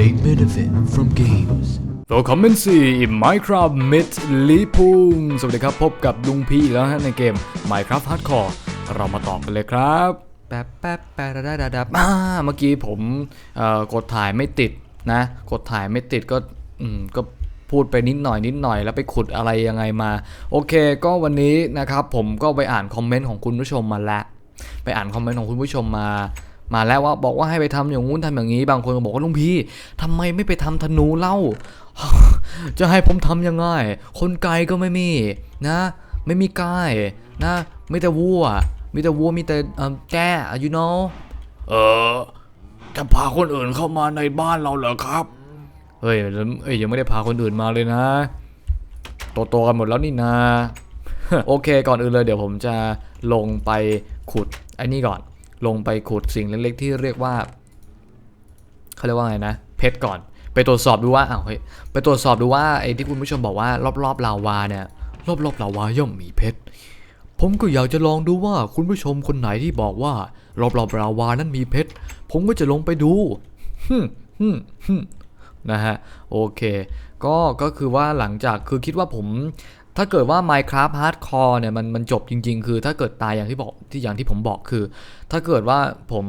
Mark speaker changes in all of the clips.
Speaker 1: Big benefit from games.
Speaker 2: ตัวคอมเมนต์สี่ Minecraft Mid ลีพุงสวัสดีครับ พบกับลุงพี่อีกแล้วฮะในเกม Minecraft Hardcore เรามาต่อกันเลยครับแป๊บแป๊บแป๊บดาดาดาอ่าเมื่อกี้ผมเอ่อกดถ่ายไม่ติดนะ กดถ่ายไม่ติดก็อืมก็พูดไปนิดหน่อยนิดหน่อยแล้วไปขุดอะไรยังไงมา โอเค ก็วันนี้นะครับผมก็ไปอ่านคอมเมนต์ของคุณผู้ชมมาแล้ว ไปอ่านคอมเมนต์ของคุณผู้ชมมา มาแล้วว่าบอกว่าให้ไปทำอย่างงู้นทำอย่างนี้ บางคนก็บอกว่าลุงพี่ทำไมไม่ไปทำธนูเล่า จะให้ผมทำยังไง คนไกลก็ไม่มีนะ ไม่มีไก่นะไม่แต่วัวมีแต่วัวมีแต่เอ่อแกะ you know เออจะพาคนอื่นเข้ามาในบ้านเราเหรอครับ เฮ้ยแล้วเอ้ยยังไม่ได้พาคนอื่นมาเลยนะโตๆกันหมดแล้วนี่นาโอเคก่อนอื่นเลยเดี๋ยวผมจะลงไปขุดไอ้นี่ก่อน ลงไปขุดสิ่งเล็กๆที่เรียกว่าเขาเรียกว่าไงนะเพชรก่อน ไปตรวจสอบดูว่าอ้าวเฮ้ยไปตรวจสอบดูว่าไอ้ที่คุณผู้ชมบอกว่ารอบๆลาวาเนี่ย รอบๆลาวาย่อมมีเพชรผมก็อยากจะลองดูว่าคุณผู้ชมคนไหนที่บอกว่ารอบๆลาวานั้นมีเพชรผมก็จะลงไปดูฮึฮึฮึนะฮะโอเค ก็ก็คือว่าหลังจากคือคิดว่าผม ถ้าเกิดว่า Minecraft Hardcore เนี่ยมันมันจบจริง ๆ คือถ้าเกิดตายอย่างที่บอกที่อย่างที่ผมบอกคือ ถ้าเกิดว่าผม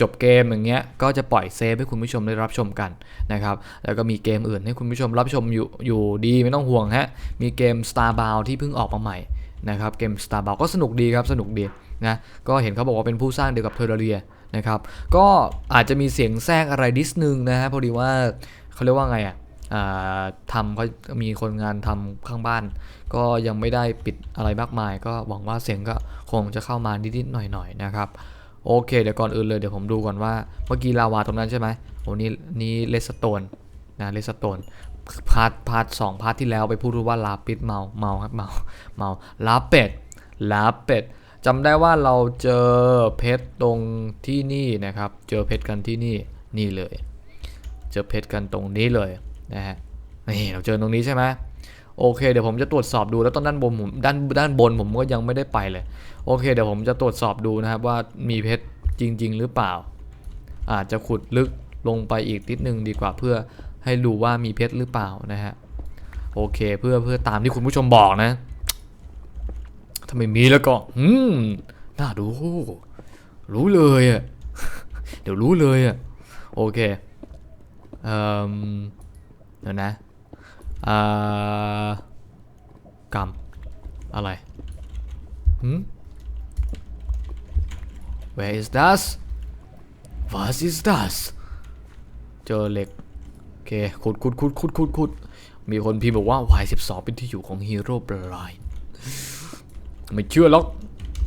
Speaker 2: จบเกมอย่างเงี้ยก็จะปล่อยเซฟให้คุณผู้ชมได้รับชมกันนะครับ แล้วก็มีเกมอื่นให้คุณผู้ชมรับชมอยู่อยู่ดีไม่ต้องห่วงฮะ มีเกม Starbound ที่เพิ่งออกมาใหม่นะครับเกม Starbound ก็สนุกดีครับสนุกดีนะก็เห็นเขาบอกว่าเป็นผู้สร้างเดียวกับเทอร์เรียนะครับก็อาจจะมีเสียงแทรกอะไรนิดนึงนะฮะพอดีว่าเขาเรียกว่าไงอะอ่า ทำเขามีคนงานทำข้างบ้าน ก็ยังไม่ได้ปิดอะไรมากมาย ก็หวังว่าเสียงก็คงจะเข้ามานิดๆหน่อยๆนะครับโอเค เดี๋ยวก่อนอื่นเลยเดี๋ยวผมดูก่อนว่าเมื่อกี้ลาวาตรงนั้นใช่ไหมโอ้นี่นี่เลสโตนนะเลสโตนพาร์ทพาร์ทสองพาร์ทที่แล้วไปพูดว่าลาปิดเมาเมาครับเมาเมาลาเป็ดลาเป็ดจำได้ว่าเราเจอเพชรตรงที่นี่นะครับ เจอเพชรกันที่นี่นี่เลย เจอเพชรกันตรงนี้เลย นะฮะนี่เราเจอตรงนี้ใช่ไหมโอเคเดี๋ยวผมจะตรวจสอบดูแล้วตอนด้านบนผมด้านด้านบนผมก็ยังไม่ได้ไปเลย โอเคเดี๋ยวผมจะตรวจสอบดูนะครับว่ามีเพชรจริง ๆ หรือเปล่า อาจจะขุดลึกลงไปอีกนิดนึงดีกว่าเพื่อให้รู้ว่ามีเพชรหรือเปล่านะฮะโอเคเพื่อเพื่อตามที่คุณผู้ชมบอกนะถ้าไม่มีแล้วก็อืมน่าดูรู้เลยอะเดี๋ยวรู้เลยอะโอเคเอ่อ ดี๋ยวนะอ่ากำอะไรหืม Where is das What is das เจอเหล็ก โอเคขุดขุดขุดขุดขุดขุดมีคนพิมพ์บอกว่า Y12 เป็นที่อยู่ของฮีโร่บลายไม่เชื่อหรอก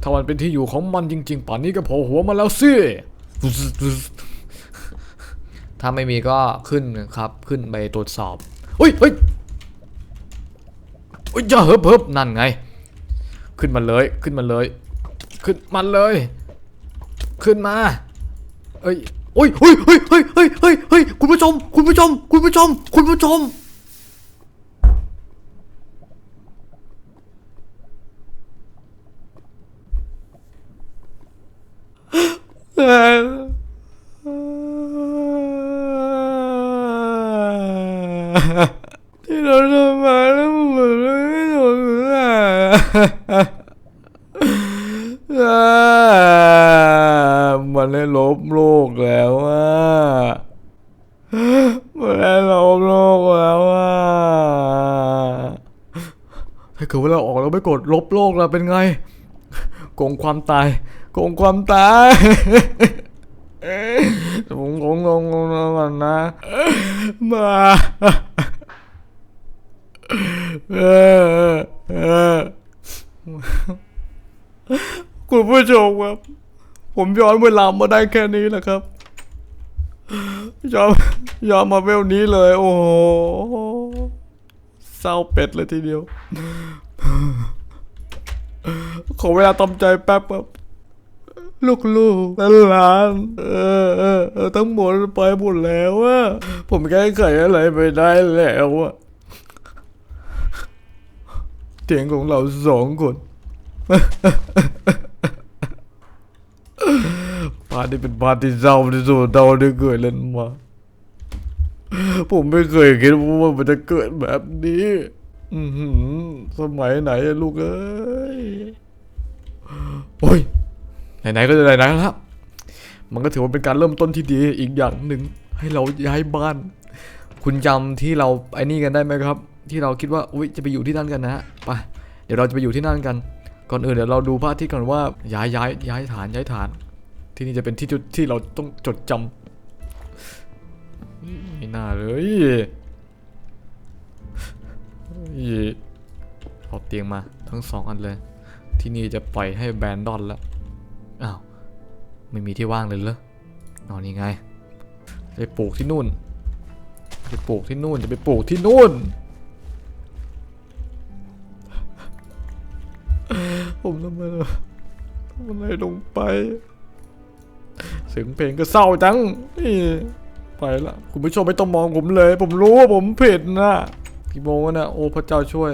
Speaker 2: ถ้ามันเป็นที่อยู่ของมันจริง ๆ ป่านนี้ก็โผล่หัวมาแล้วสิ ถ้าไม่มีก็ขึ้นครับขึ้นไปตรวจสอบเฮ้ยเฮ้ยเฮ้ยอย่าเฮิบเฮิบนั่นไง ขึ้นมาเลยขึ้นมาเลย ขึ้นมาเลย ขึ้นมาเอ้ยโอ้ยเฮ้ยเฮ้ยเฮ้ยเฮ้ยเฮ้ยเฮ้ยคุณผู้ชม คุณผู้ชม คุณผู้ชม คุณผู้ชม ที่เราทำมาแล้วมือนไม่ถูกอะมันได้ลบโลกแล้วอะมันได้ลบโลกแล้วอะถ้าเกิดว่าเราออกแล้วไม่กดลบโลกแล้วเป็นไงโกงความตายโกงความตายผมคงลงลงก่อนนะมา คุณผู้ชมครับ ผมย้อนเวลามาได้แค่นี้แหละครับยอมยอมมาเวลนี้เลย โอ้โหเศร้าเป็ดเลยทีเดียว ขอเวลาตำใจแป๊บครับ ลูกๆหลานเออเออทั้งหมดไปหมดแล้วอะผมแก้ไขอะไรไม่ได้แล้วอะ ตียงของเราสองคนพาทนี้เป็นพาที่เศร้าที่สุดเราได้เคยเล่นมา ผมไม่เคยคิดว่ามันจะเกิดแบบนี้อสมัยไหนลูกเอ้ย โอ้ย ไหนๆก็จะไหนๆแล้ว มันก็ถือว่าเป็นการเริ่มต้นที่ดีอีกอย่างหนึ่งให้เราย้ายบ้าน คุณจำที่เราไอ้นี่กันได้ไหมครับ ที่เราคิดว่าอุ้ยจะไปอยู่ที่นั่นกันนะไปเดี๋ยวเราจะไปอยู่ที่นั่นกัน ก่อนอื่นเดี๋ยวเราดูพระอาทิตย์ก่อนว่าย้ายย้ายย้ายฐานย้ายฐาน ที่นี่จะเป็นที่จุดที่เราต้องจดจำไม่น่าเลยเฮ้ยเอาเตียงมาทั้งสองอันเลย ที่นี่จะปล่อยให้แบนดอนแล้วอ้าวไม่มีที่ว่างเลยเหรออ๋อนี่ไง จะไปปลูกที่นู่นจะไปปลูกที่นู่นจะไปปลูกที่นู่น ผมทำไมล่ะทำอะไรลงไป เสียงเพลงก็เศร้าจังนี่ไปละคุณผู้ชมไม่ต้องมองผมเลย ผมรู้ว่าผมผิดนะกี่โมงแล้วนะโอ้พระเจ้าช่วย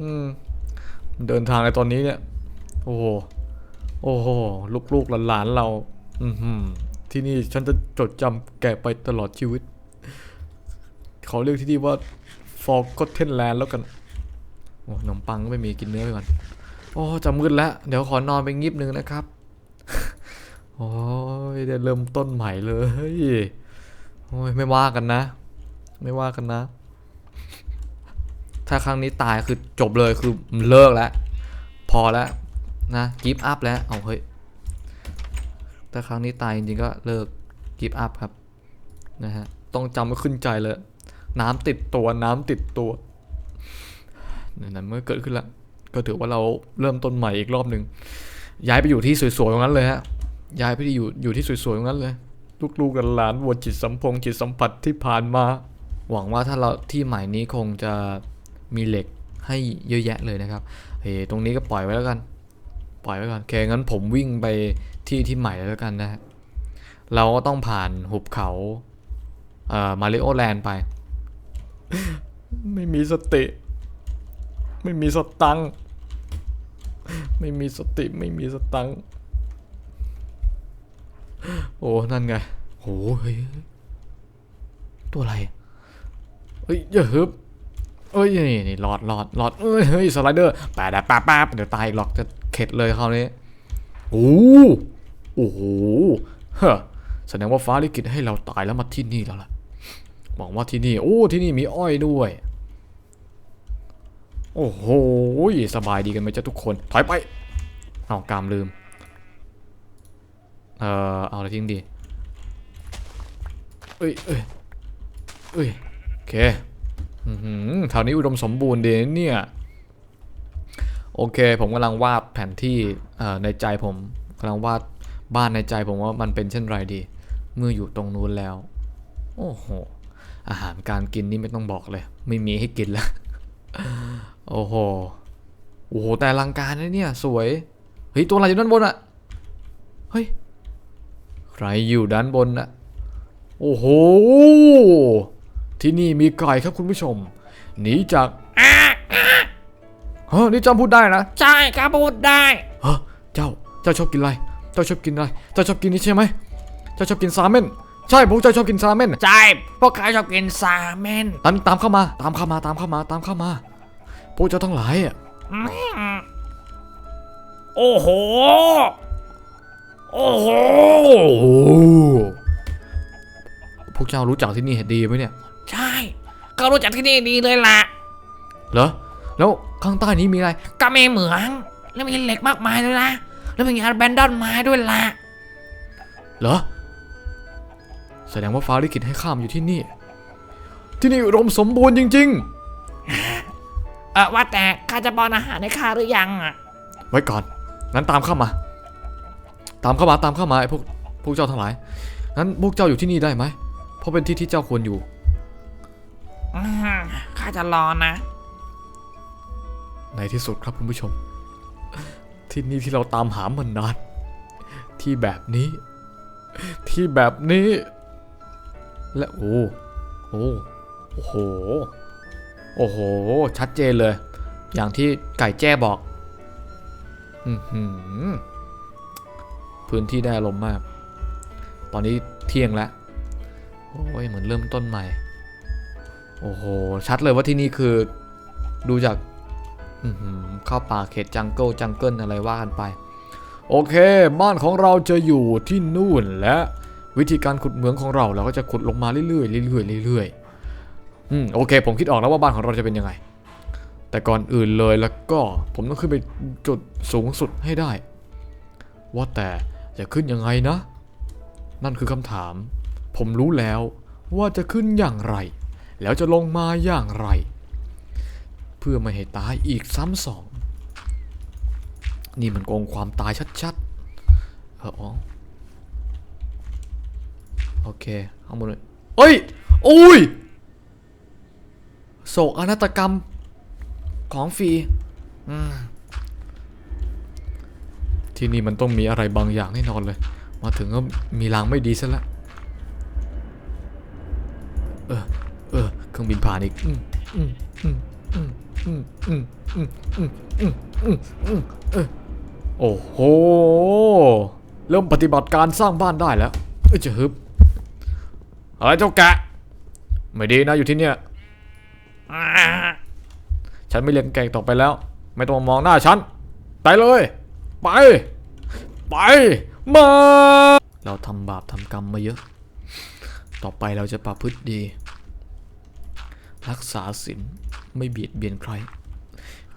Speaker 2: อืมเดินทางในตอนนี้เนี่ย โอ้โหโอ้โหลูกๆหลานๆเรา อือหือที่นี่ฉันจะจดจำแกไปตลอดชีวิต เขาเรียกที่นี่ว่า Forgotten Land แล้วกันโอ้ขนมปังก็ไม่มีกินเนื้อไปก่อน โอ้จะมืดแล้ว เดี๋ยวขอนอนไปงีบหนึ่งนะครับ โอ้ยได้เริ่มต้นใหม่เลย โอ้ยไม่ว่ากันนะ ไม่ว่ากันนะ ถ้าครั้งนี้ตายคือจบเลยคือเลิกแล้ว พอแล้วนะกิฟต์อัพแล้วเอาเฮ้ยถ้าครั้งนี้ตายจริงๆก็เลิกกิฟต์อัพครับนะฮะต้องจำไว้ขึ้นใจเลย น้ำติดตัวน้ำติดตัวนั่นเมื่อเกิดขึ้นแล้ว ก็ถือว่าเราเริ่มต้นใหม่อีกรอบหนึ่งย้ายไปอยู่ที่สวยๆตรงนั้นเลยฮะย้ายไปอยู่อยู่ที่สวยๆตรงนั้นเลย ลูกๆกับหลานวนจิตสัมพงจิตสัมผัสที่ผ่านมา หวังว่าถ้าเราที่ใหม่นี้คงจะมีเหล็กให้เยอะแยะเลยนะครับเฮ้ยตรงนี้ก็ปล่อยไว้แล้วกัน ปล่อยไว้ก่อนโอเคงั้นผมวิ่งไปที่ที่ใหม่แล้วกันนะฮะเราก็ต้องผ่านหุบเขาเอ่อมาริโอแลนด์ไป ไม่มีสติ ไม่มีสตังค์ไม่มีสติไม่มีสตังค์โอ้นั่นไงโหเฮ้ยตัวอะไรเฮ้ยอย่าฮึบเอ้ยนี่นี่หลอดหลอดหลอดเอ้ยเฮ้ยสไลเดอร์แปดแป๊บแป๊บเดี๋ยวตายอีกหรอกจะเข็ดเลยคราวนี้โอ้โอ้โหเฮ้อแสดงว่าฟ้าลิขิตให้เราตายแล้วมาที่นี่แล้วล่ะบอกว่าที่นี่ โอ้ที่นี่มีอ้อยด้วย โอ้โหสบายดีกันไหมเจ้าทุกคน ถอยไป เอากามลืม เอ่อ เอาอะไรทิ้งดี เอ้ยเอ้ยเอ้ยโอเคหือแถวนี้อุดมสมบูรณ์ดีนเนี่ย โอเค ผมกำลังวาดแผนที่ในใจผมกำลังวาดบ้านในใจผมว่ามันเป็นเช่นไรดี เมื่ออยู่ตรงนู้นแล้ว โอ้โห อาหารการกินนี่ไม่ต้องบอกเลย ไม่มีให้กินแล้ว โอ้โห โอ้โห แต่อลังการนะเนี่ย สวย เฮ้ย ตัวอะไรอยู่ด้านบนอะเฮ้ย ใครอยู่ด้านบนอะโอ้โห ที่นี่มีไก่ครับคุณผู้ชม หนีจากเฮ้ยนี่จำพูดได้นะ
Speaker 3: ใช่ข้าพูดได้
Speaker 2: เฮ้ยเจ้า เจ้าชอบกินอะไร เจ้าชอบกินอะไร เจ้าชอบกินนี่ใช่ไหม เจ้าชอบกินซาเม่นใช่ผมเจ้าชอบกินซาเม่น
Speaker 3: ใช่พวกข้าชอบกินซาเมน
Speaker 2: ตามตามเข้ามา ตามเข้ามา ตามเข้ามา ตามเข้ามา พวกเจ้าทั้งหลายอะ
Speaker 3: อืมโอ้โหโอ้โห
Speaker 2: โอ้โห พวกเจ้ารู้จักที่นี่ดีไหมเนี่ย
Speaker 3: ใช่เขารู้จักที่นี่ดีเลยล่ะ
Speaker 2: เหรอ แล้วข้างใต้นี้มีอะไร
Speaker 3: ก็มีเหมือง แล้วมีเหล็กมากมายเลยนะแล้วมีงานแบนดอนไม้ด้วยล่ะ
Speaker 2: เหรอ แสดงว่าฟ้าลิขิตให้ข้ามอยู่ที่นี่ ที่นี่อุดมสมบูรณ์จริง
Speaker 3: เออว่าแต่ข้าจะป้อนอาหารให้ข้าหรือยังอะ
Speaker 2: ๆไว้ก่อนงั้นตามเข้ามา ตามเข้ามาตามเข้ามาไอ้พวกพวกเจ้าทั้งหลายงั้นพวกเจ้าอยู่ที่นี่ได้ไหม เพราะเป็นที่ที่เจ้าควรอยู่
Speaker 3: อืมข้าจะรอนะ
Speaker 2: ในที่สุดครับคุณผู้ชม ที่นี่ที่เราตามหามานาน ที่แบบนี้ ที่แบบนี้ และโอ้โอ้โอ้โห โอ้โห ชัดเจนเลย อย่างที่ไก่แจ้บอกอพื้นที่ได้อารมมาก ตอนนี้เที่ยงแล้ว โอ้ย เหมือนเริ่มต้นใหม่ โอ้โห ชัดเลยว่าที่นี่คือ ดูจากเข้าป่าเขตจังเกิลจังเกิลอะไรว่ากันไป โอเค บ้านของเราจะอยู่ที่นู่นและวิธีการขุดเหมืองของเราเราก็จะขุดลงมาเรื่อยๆเรื่อยๆเรื่อยๆ อืมโอเค ผมคิดออกแล้วว่าบ้านของเราจะเป็นยังไง แต่ก่อนอื่นเลยแล้วก็ผมต้องขึ้นไปจุดสูงสุดให้ได้ ว่าแต่จะขึ้นยังไงนะ นั่นคือคำถาม ผมรู้แล้วว่าจะขึ้นอย่างไร แล้วจะลงมาอย่างไร เพื่อไม่ให้ตายอีกซ้ำสอง นี่มันโกงความตายชัดๆเอออ๋อโอเคข้างบนเลยเอ้ยโอ้ย โศกอนาตกรรมของฟีที่นี่มันต้องมีอะไรบางอย่างแน่นอนเลย มาถึงก็มีรางไม่ดีซะละเออเออเครื่องบินผ่านอีกโอ้โห เริ่มปฏิบัติการสร้างบ้านได้แล้วจะฮึบอะไรเจ้าแกะ ไม่ดีนะอยู่ที่เนี่ย ฉันไม่เลี้ยงแกต่อไปแล้ว ไม่ต้องมองหน้าฉัน ไปเลย ไป ไป มา เราทำบาปทำกรรมมาเยอะ ต่อไปเราจะประพฤติดี รักษาศีลไม่เบียดเบียนใคร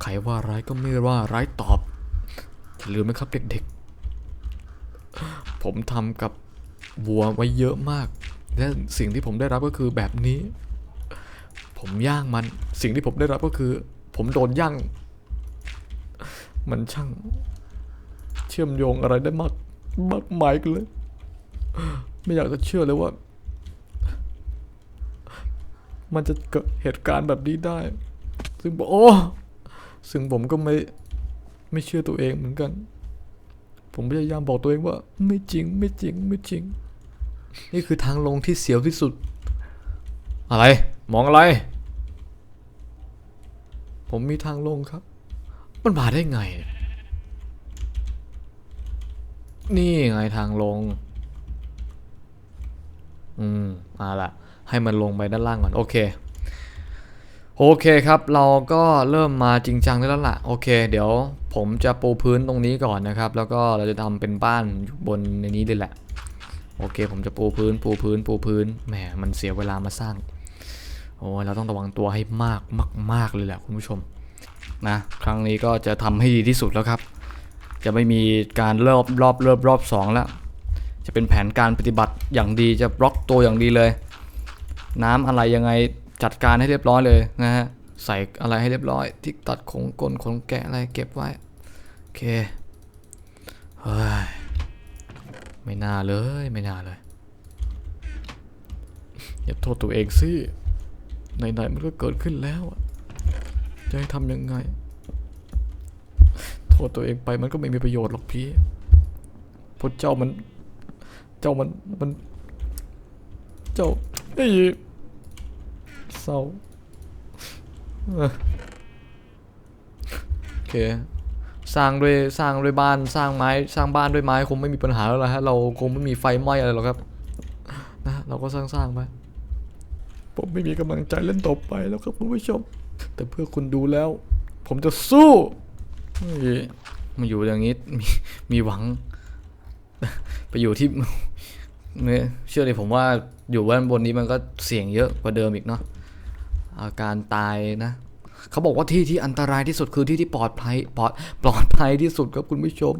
Speaker 2: ใครว่าร้ายก็ไม่ว่าร้ายตอบอย่าลืมนะครับเด็กๆ ผมทำกับวัวไว้เยอะมาก และสิ่งที่ผมได้รับก็คือแบบนี้ ผมย่างมันสิ่งที่ผมได้รับก็คือ ผมโดนย่าง มันช่าง เชื่อมโยงอะไรได้มากมากมายกันเลย ไม่อยากจะเชื่อเลยว่า มันจะเกิดเหตุการณ์แบบนี้ได้ ซึ่งบอกโอ้ซึ่งผมก็ไม่ไม่เชื่อตัวเองเหมือนกัน ผมพยายามบอกตัวเองว่า ไม่จริงไม่จริงไม่จริง นี่คือทางลงที่เสียวที่สุด อะไร มองอะไร ผมมีทางลงครับ มันมาได้ไงนี่ยนี่ไงทางลง อืมมาละให้มันลงไปด้านล่างก่อน โอเค โอเคครับ เราก็เริ่มมาจริงจังได้แล้วล่ะ โอเค เดี๋ยวผมจะปูพื้นตรงนี้ก่อนนะครับ แล้วก็เราจะทำเป็นบ้านอยู่บนในนี้เลยแหละ โอเค ผมจะปูพื้น ปูพื้น ปูพื้น แหม มันเสียเวลามาสร้าง โอ้ยเราต้องระวังตัวให้มากมากมากเลยแหละคุณผู้ชมนะครั้งนี้ก็จะทำให้ดีที่สุดแล้วครับ จะไม่มีการรอบรอบรอบรอบสองแล้ว จะเป็นแผนการปฏิบัติอย่างดีจะบล็อกตัวอย่างดีเลย น้ำอะไรยังไงจัดการให้เรียบร้อยเลยนะฮะใส่อะไรให้เรียบร้อยที่ตัดขงกลขนแกะอะไรเก็บไว้โอเคเฮ้ยไม่น่าเลยไม่น่าเลยอย่าโทษตัวเองสิ ไหนๆมันก็เกิดขึ้นแล้วอะจะให้ทำยังไง โทษตัวเองไปมันก็ไม่มีประโยชน์หรอกพี่พราะเจ้ามัน เจ้ามันมัน เจ้าไอ้ยเศร้าเออโอเคสร้างด้วยสร้างด้วยบ้านสร้างไม้สร้างบ้านด้วยไม้คงไม่มีปัญหาแล้วล่ะฮะเราคงไม่มีไฟไหม้อะไรหรอกครับนะเราก็สร้างสร้างๆไป ผมไม่มีกำลังใจเล่นต่อไปแล้วครับคุณผู้ชม แต่เพื่อคุณดูแล้ว ผมจะสู้มาอยู่อย่างนี้มีมีหวัง ไปอยู่ที่เนี่ยเชื่อเลยผมว่าอยู่ด้านบนนี้มันก็เสี่ยงเยอะกว่าเดิมอีกเนาะอาการตายนะเขาบอกว่าที่ที่อันตรายที่สุดคือที่ที่ปลอดภัยปลอดปลอดภัยที่สุดครับคุณผู้ชม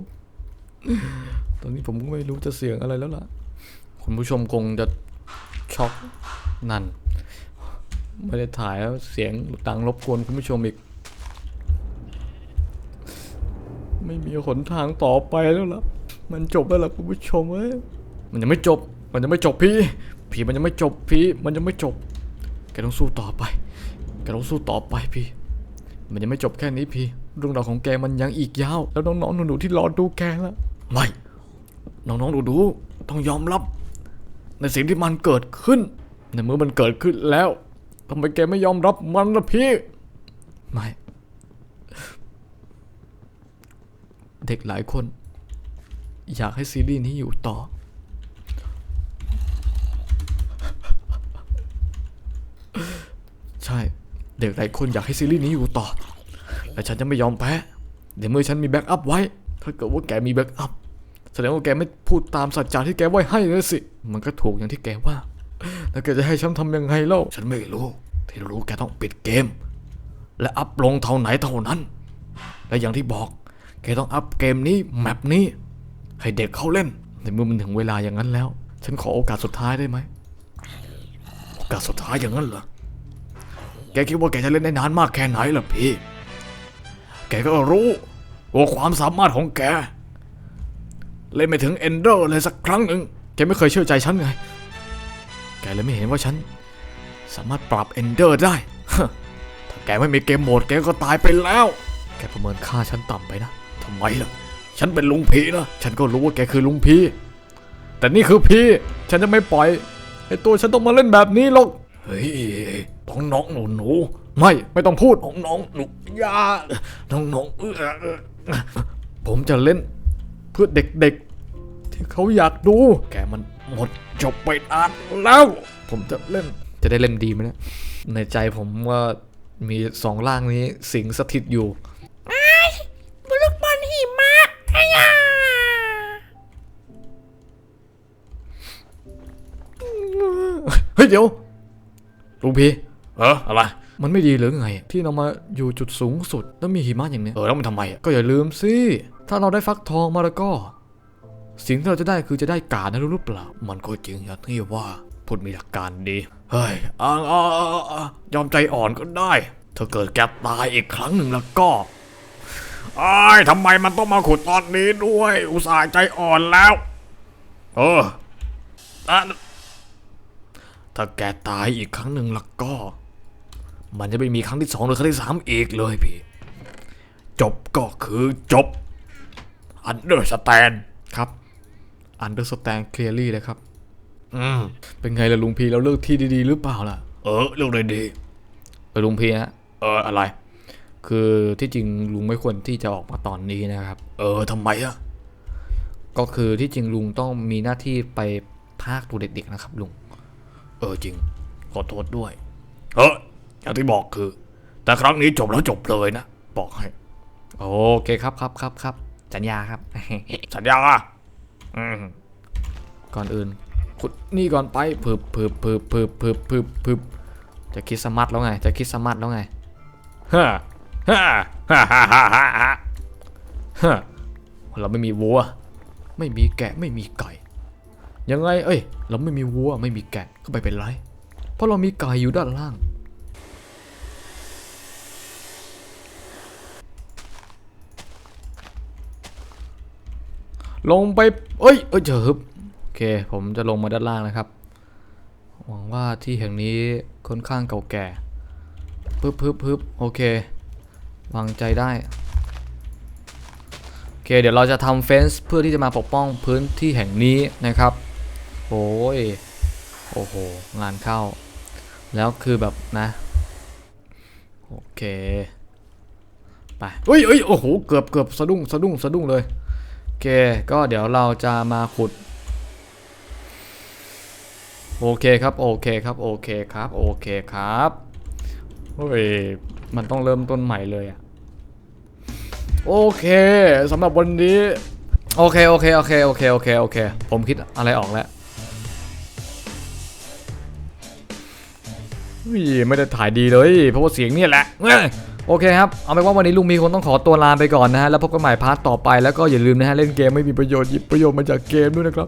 Speaker 2: ตอนนี้ผมก็ไม่รู้จะเสี่ยงอะไรแล้วล่ะ คุณผู้ชมคงจะช็อกนั่น ไม่ได้ถ่ายแล้วเสียงดังรบกวนคุณผู้ชมอีก ไม่มีหนทางต่อไปแล้วล่ะ มันจบแล้วล่ะคุณผู้ชมเอ้ยมันยังไม่จบ มันยังไม่จบพี่พี่มันยังไม่จบพี่ มันยังไม่จบ แกต้องสู้ต่อไป แกต้องสู้ต่อไปพี่ มันยังไม่จบแค่นี้พี่ เรื่องราวของแกมันยังอีกยาว แล้วน้องๆหนูๆที่รอดูแกละไม่ น้องๆหนูๆต้องยอมรับ ในสิ่งที่มันเกิดขึ้น ในเมื่อมันเกิดขึ้นแล้ว ทำไมแกไม่ยอมรับมันล่ะพี่ ไม่ เด็กหลายคน อยากให้ซีรีส์นี้อยู่ต่อ ใช่ เด็กหลายคนอยากให้ซีรีส์นี้อยู่ต่อและฉันจะไม่ยอมแพ้ เดี๋ยวเมื่อฉันมีแบ็กอัพไว้ ถ้าเกิดว่าแกมีแบ็กอัพ แสดงว่าแกไม่พูดตามสัจจะที่แกไว้ให้เลยสิ มันก็ถูกอย่างที่แกว่า แล้วแกจะให้ฉันทำยังไงเล่า ฉันไม่รู้ ที่รู้แกต้องปิดเกม และอัพลงเท่าไหนเท่านั้น และอย่างที่บอก แกต้องอัพเกมนี้แมปนี้ ให้เด็กเขาเล่น ในเมื่อมันถึงเวลาอย่างนั้นแล้ว ฉันขอโอกาสสุดท้ายได้ไหม โอกาสสุดท้ายอย่างนั้นเหรอ แกคิดว่าแกจะเล่นได้นานมากแค่ไหนล่ะพี่ แกก็รู้ว่าความสามารถของแก เล่นไม่ถึงเอนเดอร์เลยสักครั้งหนึ่งแกไม่เคยเชื่อใจฉันไง แกเลยไม่เห็นว่าฉัน สามารถปรับเอนเดอร์ได้ ถ้าแกไม่มีเกมโหมดแกก็ตายไปแล้ว แกประเมินค่าฉันต่ำไปนะทำไมล่ะ ฉันเป็นลุงพีนะ ฉันก็รู้ว่าแกคือลุงพีแต่นี่คือพี่ ฉันจะไม่ปล่อยไอ้ตัวฉันต้องมาเล่นแบบนี้หรอก เฮ้ยน้องน้องหนูหนู ไม่ ไม่ต้องพูดน้องน้องหนูอยาน้องน้องผมจะเล่นเพื่อเด็กๆ เขาอยากดู แกมันหมดจบไปนานแล้ว ผมจะเล่น จะได้เล่นดีไหมเนี่ย ในใจผมว่ามีสองร่างนี้สิงสถิตอยู่
Speaker 3: บุรุษบอลหิมะไอ้ยา
Speaker 2: เฮ้ยเดี๋ยวลุงพี
Speaker 1: เอออะไร
Speaker 2: มันไม่ดีหรือไง ที่เรามาอยู่จุดสูงสุดแล้วมีหิมะอย่างเนี้ย
Speaker 1: เออแล้วมันทำไมอะ
Speaker 2: ก็อย่าลืมสิ ถ้าเราได้ฟักทองมาแล้วก็ สิ่งที่เราจะได้คือจะได้การนะรู้หรือเปล่า
Speaker 1: มันก็จริงอย่างที่ว่าพูดมีหลักการดี เฮ้ยอ่าอ่าอ่าอ่ายอมใจอ่อนก็ได้ ถ้าเกิดแกตายอีกครั้งหนึ่งแล้วก็ไอ้ทำไมมันต้องมาขุดตอนนี้ด้วย อุตส่าห์ใจอ่อนแล้ว เอออะถ้าแกตายอีกครั้งหนึ่งแล้วก็ มันจะไม่มีครั้งที่สองหรือครั้งที่สามอีกเลยพี่ จบก็คือจบ อันเดอร์สแตน
Speaker 2: ครับ understand clearly เลยครับ
Speaker 1: อืม
Speaker 2: เป็นไงล่ะลุงพีเราเลือกที่ดีๆ หรือเปล่าล่ะ
Speaker 1: เออเรื่องเลยดี
Speaker 2: เออลุงพีฮะ
Speaker 1: เอออะไร
Speaker 2: คือที่จริงลุงไม่ควรที่จะออกมาตอนนี้นะครับ
Speaker 1: เออทำไมอะ
Speaker 2: ก็คือที่จริงลุงต้องมีหน้าที่ไปภาคดูเด็กๆนะครับลุง
Speaker 1: เออจริง ขอโทษด้วย เอออย่างที่บอกคือ แต่ครั้งนี้จบแล้วจบเลยนะ บอกให้
Speaker 2: โอเคครับครับครับครับสัญญาครับ
Speaker 1: สัญญาอะอืม
Speaker 2: ก่อนอื่นขุดนี่ก่อนไปพึบพึบพึบพึบพึบพึบพึบจะคิดสมัตแล้วไง จะคิดสมัตแล้วไง
Speaker 1: ฮ่าฮ่าฮ่าฮ่าฮ่าฮ่าฮ่า
Speaker 2: ฮะเราไม่มีวัว ไม่มีแกะไม่มีไก่ยังไงเอ้ย เราไม่มีวัวไม่มีแกะก็ไม่เป็นไร เพราะเรามีไก่อยู่ด้านล่าง ลงไป เอ้ย เอ้ยเจอฮึบโอเค ผมจะลงมาด้านล่างนะครับ หวังว่าที่แห่งนี้ค่อนข้างเก่าแก่พึบพึบพึบโอเควางใจได้ โอเค เดี๋ยวเราจะทำเฟนส์เพื่อที่จะมาปกป้องพื้นที่แห่งนี้นะครับโอ้ย โอ้โห งานเข้า แล้วคือแบบนะ โอเค ไปเฮ้ยเฮ้ยโอ้โห เกือบเกือบสะดุ้ง สะดุ้ง สะดุ้งเลย เค ก็เดี๋ยวเราจะมาขุด โอเคครับ โอเคครับ โอเคครับ โอเคครับเฮ้ยมันต้องเริ่มต้นใหม่เลยอะโอเคสำหรับวันนี้ โอเค โอเค โอเค โอเค โอเค โอเค ผมคิดอะไรออกแล้วไม่ได้ถ่ายดีเลย เพราะว่าเสียงเนี่ยแหละ โอเคครับ เอาเป็นว่าวันนี้ลุงมีคนต้องขอตัวลาไปก่อนนะฮะ แล้วพบกันใหม่พาร์ทต่อไป แล้วก็อย่าลืมนะฮะ เล่นเกมไม่มีประโยชน์หยิบประโยชน์มาจากเกมด้วยนะครับ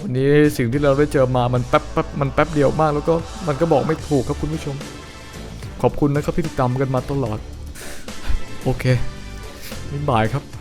Speaker 2: วันนี้สิ่งที่เราได้เจอมา มันแป๊บแป๊บมันแป๊บเดียวมาก แล้วก็มันก็บอกไม่ถูกครับคุณผู้ชม ขอบคุณนะครับที่ติดตามกันมาตลอด โอเคบ๊ายบายครับ